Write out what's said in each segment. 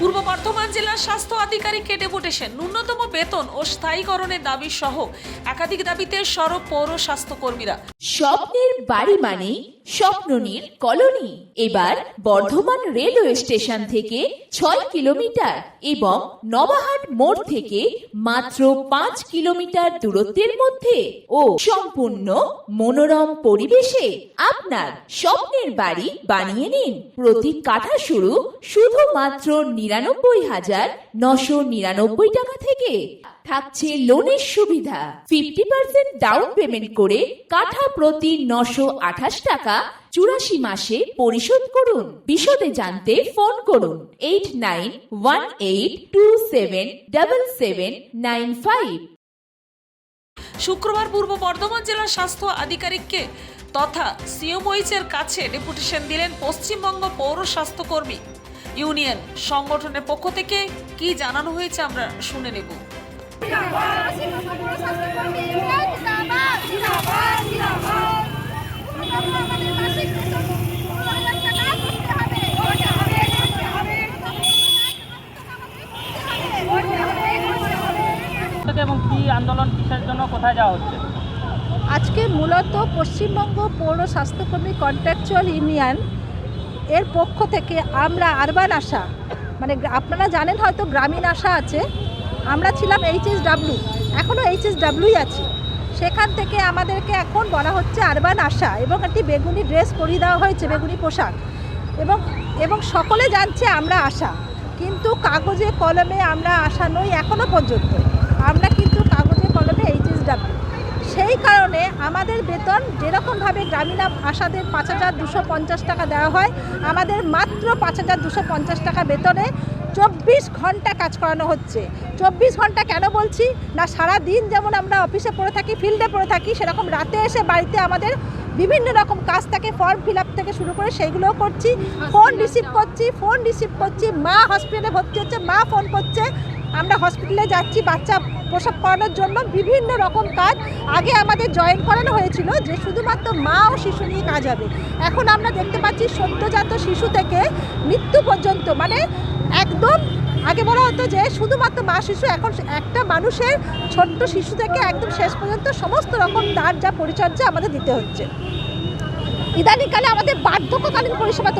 পূর্ব বর্ধমান জেলার স্বাস্থ্য আধিকারিক কেটে ডেপুটেশন ন্যূনতম বেতন ও স্থায়ীকরণের দাবি সহ একাধিক দাবিতে সরব পৌর স্বাস্থ্যকর্মীরা। স্বপ্নের বাড়ি মানে স্বপ্ননীর কলোনি। এবার বর্ধমান রেলওয়ে স্টেশন থেকে ছয় কিলোমিটার এবং নবাহাট মোড় থেকে মাত্র পাঁচ কিলোমিটার দূরত্বের মধ্যে ও সম্পূর্ণ মনোরম পরিবেশে আপনার স্বপ্নের বাড়ি বানিয়ে নিন। প্রতি কাঠা শুরু শুধুমাত্র নিরানব্বই হাজার নশো নিরানব্বই টাকা থেকে থাকছে লোনের সুবিধা। ফিফটি পার্সেন্ট ডাউন পেমেন্ট করে কাঠা প্রতি নশো আঠাশ টাকা চুরাশি মাসে পরিশোধ করুন। বিশদে জানতে ফোন করুন eight nine one eight two seven double seven nine five শুক্রবার পূর্ব বর্ধমান জেলার স্বাস্থ্য আধিকারিককে তথা সিওমইচের কাছে ডেপুটেশন দিলেন পশ্চিমবঙ্গ পৌর স্বাস্থ্যকর্মী ইউনিয়ন সংগঠনের পক্ষ থেকে কি জানানো হয়েছে আমরা শুনে নেব। এবং কি আন্দোলন কিসের জন্য কোথায় যাওয়া হচ্ছে? আজকে মূলত পশ্চিমবঙ্গ পৌর স্বাস্থ্যকর্মী কন্ট্রাকচুয়াল ইউনিয়ন এর পক্ষ থেকে আমরা আরবান আশা মানে আপনারা জানেন হয়তো গ্রামীণ আশা আছে, আমরা ছিলাম এইচএস ডাব্লিউ এখনও এইচএস ডাব্লিউই আছি। সেখান থেকে আমাদেরকে এখন বলা হচ্ছে আরবান আশা এবং একটি বেগুনি ড্রেস পরিয়ে দেওয়া হয়েছে, বেগুনি পোশাক। এবং এবং সকলে জানছে আমরা আশা, কিন্তু কাগজে কলমে আমরা আশা নই এখনও পর্যন্ত। আমরা কিন্তু কাগজে কলমে এইচএস ডাব্লিউ সেই কারণে আমাদের বেতন যেরকমভাবে গ্রামীণ আশাদের পাঁচ হাজার দুশো পঞ্চাশ টাকা দেওয়া হয় আমাদের মাত্র পাঁচ হাজার দুশো পঞ্চাশ টাকা বেতনে চব্বিশ ঘণ্টা কাজ করানো হচ্ছে। চব্বিশ ঘণ্টা কেন বলছি? না সারা দিন যেমন আমরা অফিসে পড়ে থাকি ফিল্ডে পড়ে থাকি সেরকম রাতে এসে বাড়িতে আমাদের বিভিন্ন রকম কাজ থাকে ফর্ম ফিল আপ থেকে শুরু করে সেইগুলোও করছি ফোন রিসিভ করছি ফোন রিসিভ করছি মা হসপিটালে ভর্তি হচ্ছে মা ফোন করছে আমরা হসপিটালে যাচ্ছি, বাচ্চা প্রসব করানোর জন্য বিভিন্ন রকম কাজ আগে আমাদের জয়েন করানো হয়েছিল যে শুধুমাত্র মা ও শিশু নিয়ে কাজ হবে। এখন আমরা দেখতে পাচ্ছি সদ্যজাত শিশু থেকে মৃত্যু পর্যন্ত মানে একদম আগে বলা হতো যে শুধুমাত্র মা শিশু, এখন একটা মানুষের ছোট্ট শিশু থেকে একদম শেষ পর্যন্ত সমস্ত রকম তার যা পরিচর্যা আমাদের দিতে হচ্ছে। ইদানিংকালে আমাদের বার্ধক্যকালীন পরিষেবা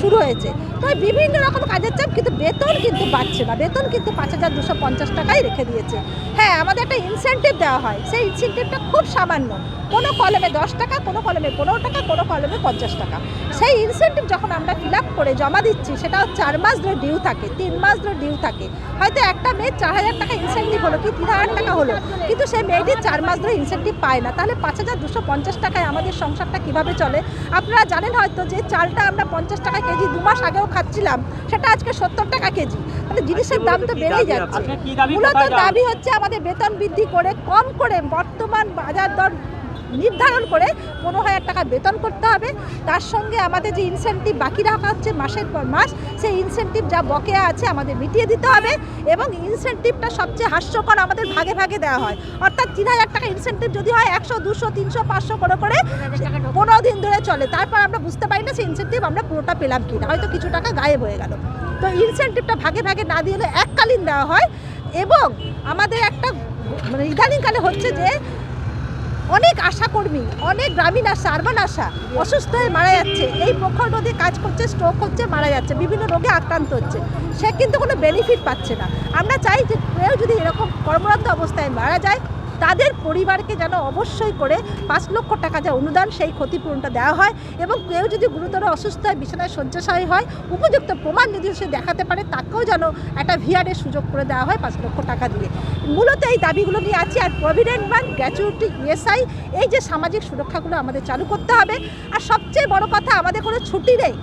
শুরু হয়েছে। তো এই বিভিন্ন রকম কাজের চাপ কিন্তু বেতন কিন্তু বাড়ছে না। বেতন কিন্তু পাঁচ হাজার দুশো পঞ্চাশ টাকাই রেখে দিয়েছে। হ্যাঁ আমাদের একটা ইনসেন্টিভ দেওয়া হয়। সেই ইনসেন্টিভটা খুব সামান্য। কোনো কলমে দশ টাকা, কোনো কলমে পনেরো টাকা, কোনো কলমে পঞ্চাশ টাকা। সেই ইনসেন্টিভ যখন আমরা ফিল করে জমা দিচ্ছি, সেটা চার মাস ধরে ডিউ থাকে, তিন মাস ধরে ডিউ থাকে। হয়তো একটা মেয়ের চার হাজার টাকা ইনসেন্টিভ হলো কি তিন হাজার টাকা হলো, কিন্তু সেই মেয়েটি চার মাস ধরে ইনসেন্টিভ পায় না। তাহলে পাঁচ হাজার দুশো পঞ্চাশ টাকায় আমাদের সংসারটা কীভাবে চলে? আপনারা জানেন হয়তো যে চালটা আমরা পঞ্চাশ টাকা কেজি দু মাস আগেও খাচ্ছিলাম সেটা আজকে সত্তর টাকা কেজি। মানে জিনিসের দাম তো বেড়েই যাচ্ছে। মূলত দাবি হচ্ছে আমাদের বেতন বৃদ্ধি করে কম করে বর্তমান বাজার দর নির্ধারণ করে পনেরো হাজার টাকা বেতন করতে হবে। তার সঙ্গে আমাদের যে ইনসেন্টিভ বাকি রাখা হচ্ছে মাসের পর মাস, সেই ইনসেন্টিভ যা বকেয়া আছে আমাদের মিটিয়ে দিতে হবে এবং ইনসেন্টিভটা সবচেয়ে হাস্যকর আমাদের ভাগে ভাগে দেওয়া হয়। অর্থাৎ তিন হাজার টাকা ইনসেন্টিভ যদি হয় একশো, দুশো, তিনশো, পাঁচশো করে করে পনেরো দিন ধরে চলে। তারপর আমরা বুঝতে পারি না সেই ইনসেন্টিভ আমরা পুরোটা পেলাম কি না হয়তো কিছু টাকা গায়েব হয়ে গেল। তো ইনসেন্টিভটা ভাগে ভাগে না দিয়ে এককালীন দেওয়া হয় এবং আমাদের একটা মানে ইদানিংকালে হচ্ছে যে অনেক আশাকর্মী অনেক গ্রামীণ আশা আরবান আশা অসুস্থ হয়ে মারা যাচ্ছে। এই প্রখর রোধে কাজ করছে স্ট্রোক হচ্ছে, মারা যাচ্ছে, বিভিন্ন রোগে আক্রান্ত হচ্ছে। সে কিন্তু কোনো বেনিফিট পাচ্ছে না। আমরা চাই যে কেউ যদি এরকম কর্মরত অবস্থায় মারা যায় তাদের পরিবারকে যেন অবশ্যই করে পাঁচ লক্ষ টাকা যে অনুদান সেই ক্ষতিপূরণটা দেওয়া হয় এবং কেউ যদি গুরুতর অসুস্থ হয়, বিছানায় শয্যাশায়ী হয়, উপযুক্ত প্রমাণ যদি সে দেখাতে পারে, তাকেও যেন একটা ভিআরের সুযোগ করে দেওয়া হয় পাঁচ লক্ষ টাকা দিয়ে। মূলত এই দাবিগুলো নিয়ে আছি আর প্রভিডেন্ট ফান্ড গ্র্যাচুইটি ইএসআই এই যে সামাজিক সুরক্ষাগুলো আমাদের চালু করতে হবে। আর সবচেয়ে বড় কথা, আমাদের কোনো ছুটি নেই,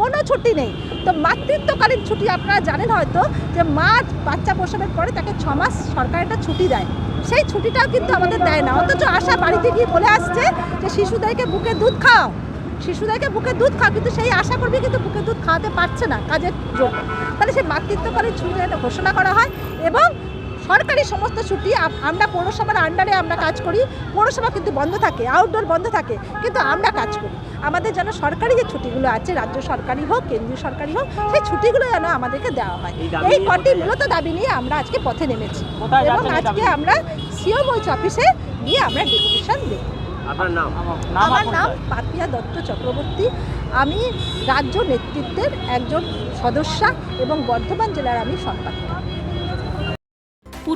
কোনো ছুটি নেই। তো মাতৃত্বকালীন ছুটি আপনারা জানেন হয়তো যে মা বাচ্চা প্রসবের পরে তাকে ছ মাস সরকার একটা ছুটি দেয়। সেই ছুটিটাও কিন্তু আমাদের দেয় না। অথচ আশা বাড়িতে গিয়ে বলে আসছে যে, শিশুদেরকে বুকে দুধ খাও। শিশুদেরকে বুকে দুধ খাও, কিন্তু সেই আশা করবে কিন্তু বুকে দুধ খাওয়াতে পারছে না কাজের জন্য। তাহলে সেই মাতৃত্বকালীন ছুটি ঘোষণা করা হয় এবং সরকারি সমস্ত ছুটি আমরা পৌরসভার আন্ডারে আমরা কাজ করি পৌরসভা কিন্তু বন্ধ থাকে আউটডোর বন্ধ থাকে কিন্তু আমরা কাজ করি। আমাদের যেন সরকারি যে ছুটিগুলো আছে রাজ্য সরকারি হোক কেন্দ্রীয় সরকারি হোক সেই ছুটিগুলো যেন আমাদেরকে দেওয়া হয়। এই কটি মূলত দাবি নিয়ে আমরা আজকে পথে নেমেছি। এবং আজকে? আমরা সিও মৈচ অফিসে গিয়ে আমরা ডেপুটেশন দিই আমার নাম। পাপিয়া দত্ত চক্রবর্তী। আমি রাজ্য নেতৃত্বের একজন সদস্যা এবং বর্ধমান জেলার আমি সম্পাদিকা।